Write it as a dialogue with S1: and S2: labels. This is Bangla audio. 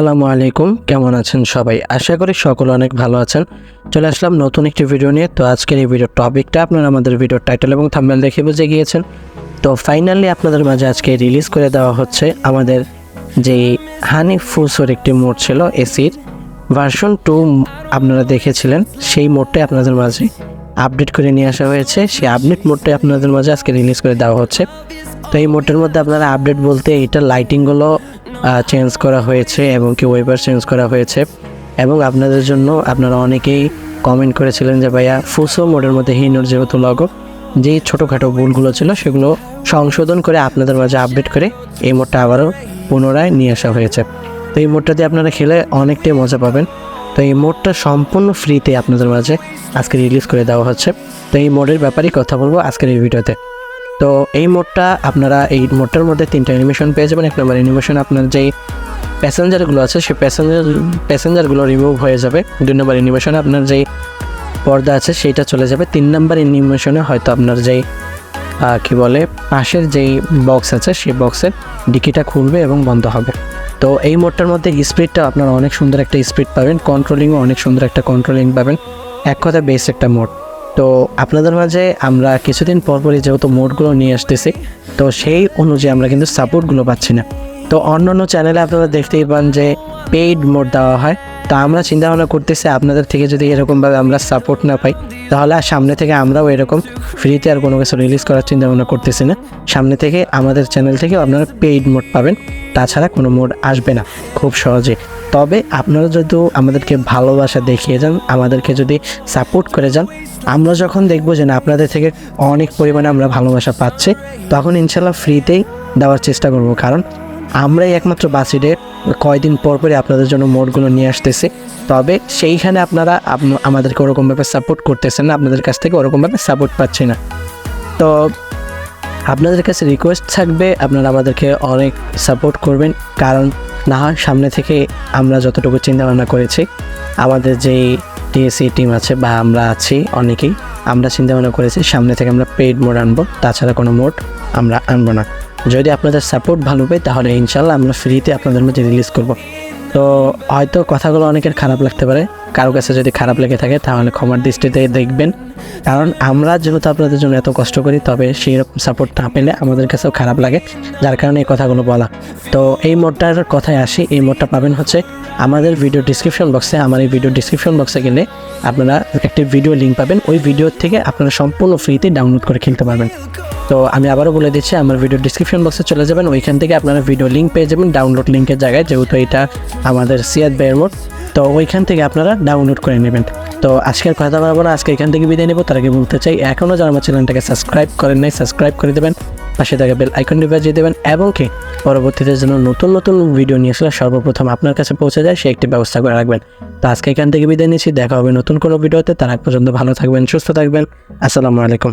S1: আসসালামু আলাইকুম। কেমন আছেন সবাই? আশা করি সকল অনেক ভালো আছেন। চলে আসলাম নতুন একটি ভিডিও নিয়ে। তো আজকের এই ভিডিওর টপিকটা আপনারা আমাদের ভিডিওর টাইটেল এবং থাম্বনেল দেখে বুঝে গিয়েছেন। তো ফাইনালি আপনাদের মাঝে আজকে রিলিজ করে দেওয়া হচ্ছে আমাদের যে হানি ফুসোর একটি মোড ছিল, এসির। ভার্সন টু আপনারা দেখেছিলেন। সেই মোডটাই আপনাদের মাঝে আপডেট করে নিয়ে আসা হয়েছে। সেই আপডেট মোডটাই আপনাদের মাঝে আজকে রিলিজ করে দেওয়া হচ্ছে। তো এই মোডটার মধ্যে আপনারা আপডেট বলতে এটা লাইটিংগুলো চেঞ্জ করা হয়েছে এবং কি ওয়েবার চেঞ্জ করা হয়েছে। এবং আপনাদের জন্য আপনারা অনেকেই কমেন্ট করেছিলেন যে, ভাইয়া ফুসো মোডের মধ্যে হিনোর যেহেতু লগো যেই ছোটোখাটো ভুলগুলো ছিল সেগুলো সংশোধন করে আপনাদের মাঝে আপডেট করে এই মোডটা আবারও পুনরায় নিয়ে আসা হয়েছে। তো এই মোডটা দিয়ে আপনারা খেলে অনেকটাই মজা পাবেন। তো এই মোডটা সম্পূর্ণ ফ্রিতে আপনাদের মাঝে আজকে রিলিজ করে দেওয়া হচ্ছে। তো এই মোডের ব্যাপারেই কথা বলব আজকের এই ভিডিওতে। তো এই মোডটা আপনারা এই মোডটার মধ্যে তিনটা অ্যানিমেশন পেয়ে যাবেন। এক নম্বর অ্যানিমেশন আপনার যেই প্যাসেঞ্জারগুলো আছে, সেই প্যাসেঞ্জার প্যাসেঞ্জারগুলো রিমুভ হয়ে যাবে। দুই নম্বর অ্যানিমেশনে আপনার যেই পর্দা আছে, সেইটা চলে যাবে। তিন নম্বর অ্যানিমেশনে হয়তো আপনার যেই কি বলে, পাশের যেই বক্স আছে, সেই বক্সের ডিকিটা খুলবে এবং বন্ধ হবে। তো এই মোডটার মধ্যে স্পিডটা আপনারা অনেক সুন্দর একটা স্পিড পাবেন। কন্ট্রোলিংও অনেক সুন্দর একটা কন্ট্রোলিং পাবেন। এক কথা বেস একটা মোড। তো আপনাদের মাঝে আমরা কিছুদিন পর পরই যেহেতু মোডগুলো নিয়ে আসতেছি, তো সেই অনুযায়ী আমরা কিন্তু সাপোর্টগুলো পাচ্ছি না। তো অন্য অন্য চ্যানেলে আপনারা দেখতেই পান যে পেইড মোড দেওয়া হয়। তো আমরা চিন্তা ভাবনা করতেছি আপনাদের থেকে যদি এরকমভাবে আমরা সাপোর্ট না পাই, তাহলে সামনে থেকে আমরাও এরকম ফ্রিতে আর কোনো কিছু রিলিজ করার চিন্তা ভাবনা করতেছি না। সামনে থেকে আমাদের চ্যানেল থেকে আপনারা পেইড মোড পাবেন, তাছাড়া কোনো মোড আসবে না খুব সহজে। তবে আপনারা যদি আমাদেরকে ভালোবাসা দেখিয়ে যান, আমাদেরকে যদি সাপোর্ট করে যান আমরা যখন দেখব যে না, আপনাদের থেকে অনেক পরিমাণে আমরা ভালোবাসা পাচ্ছি, তখন ইনশাল্লাহ ফ্রিতেই দেওয়ার চেষ্টা করব। কারণ আমরাই একমাত্র বাসিডে কয়দিন পর পরে আপনাদের জন্য মোডগুলো নিয়ে আসতেছি। তবে সেইখানে আপনারা আমাদেরকে ওরকমভাবে সাপোর্ট করতেছেন না, আপনাদের কাছ থেকে ওরকমভাবে সাপোর্ট পাচ্ছি না। তো আপনাদের কাছে রিকোয়েস্ট থাকবে, আপনারা আমাদেরকে অনেক সাপোর্ট করবেন। কারণ না সামনে থেকে আমরা যতটুকু চিন্তা ভাবনা করেছি, আমাদের যেই টিএসসি টিম আছে বা আমরা আছি অনেকেই, আমরা চিন্তা ভাবনা করেছি সামনে থেকে আমরা পেইড মোড আনব, তাছাড়া কোনো মোড আমরা আনব না। যদি আপনাদের সাপোর্ট ভালো পাই তাহলে ইনশাল্লাহ আমরা ফ্রিতে আপনাদের মধ্যে রিলিজ করব। তো হয়তো কথাগুলো অনেকের খারাপ লাগতে পারে। কারও কাছে যদি খারাপ লেগে থাকে, তাহলে ক্ষমার দৃষ্টিতে দেখবেন। কারণ আমরা যেহেতু আপনাদের জন্য এত কষ্ট করি, তবে সেই রকম সাপোর্ট না পেলে আমাদের কাছেও খারাপ লাগে, যার কারণে এই কথাগুলো বলা। তো এই মোডটার কথায় আসি, এই মোডটা পাবেন হচ্ছে আমাদের ভিডিও ডিসক্রিপশন বক্সে আমার এই ভিডিও ডিসক্রিপশন বক্সে গেলে আপনারা একটি ভিডিও লিঙ্ক পাবেন। ওই ভিডিও থেকে আপনারা সম্পূর্ণ ফ্রিতে ডাউনলোড করে খেলতে পারবেন। তো আমি আবারও বলে দিচ্ছি, আমার ভিডিও ডিসক্রিপশন বক্সে চলে যাবেন। ওইখান থেকে আপনারা ভিডিও লিঙ্ক পেয়ে যাবেন ডাউনলোড লিঙ্কের জায়গায়, যেহেতু এটা আমাদের সিয়াদ বেয়ের মোড তো ওইখান থেকে আপনারা ডাউনলোড করে নেবেন। তো আজকের কথা বলব না, আজকে এখান থেকে বিদায় নেব। তার আগে বলতে চাই এখনও যারা আমার চ্যানেলটাকে সাবস্ক্রাইব করেন নাই সাবস্ক্রাইব করে দেবেন। পাশে থাকা বেল আইকনটি বাজিয়ে দেবেন এবং কি, পরবর্তীতে যেন নতুন নতুন ভিডিও নিয়ে আসলে সর্বপ্রথম আপনার কাছে পৌঁছে যায়, সে একটি ব্যবস্থা করে রাখবেন। তো আজকে এখান থেকে বিদায় নিচ্ছি, দেখা হবে নতুন কোনো ভিডিওতে তার আগ পর্যন্ত ভালো থাকবেন, সুস্থ থাকবেন। আসসালামু আলাইকুম।